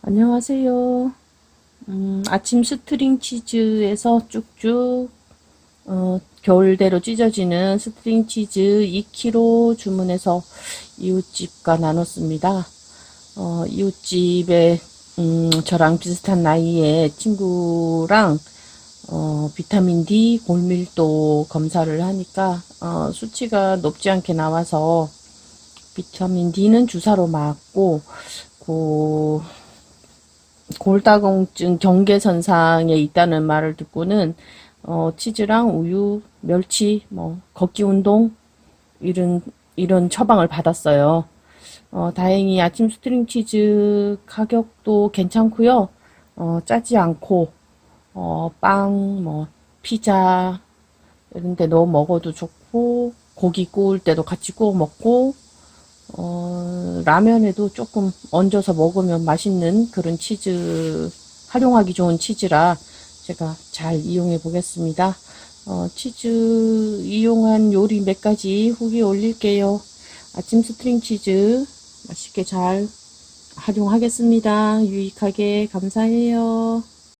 안녕하세요. 음, 아침 스트링 치즈에서 쭉쭉 어, 겨울대로 찢어지는 스트링 치즈 2kg 주문해서 이웃집과 나눴습니다. 어, 이웃집에 음, 저랑 비슷한 나이의 친구랑 어, 비타민 D 골밀도 검사를 하니까 어, 수치가 높지 않게 나와서 비타민 D는 주사로 맞고 고 골다공증 경계 선상에 있다는 말을 듣고는 어, 치즈랑 우유, 멸치, 뭐 걷기 운동 이런 이런 처방을 받았어요. 어, 다행히 아침 스트링 치즈 가격도 괜찮고요. 어, 짜지 않고 어, 빵, 뭐 피자 이런 데 넣어 먹어도 좋고 고기 구울 때도 같이 구워 먹고 어, 라면에도 조금 얹어서 먹으면 맛있는 그런 치즈, 활용하기 좋은 치즈라 제가 잘 이용해 보겠습니다. 어, 치즈 이용한 요리 몇 가지 후기 올릴게요. 아침 스트링 치즈 맛있게 잘 활용하겠습니다. 유익하게 감사해요.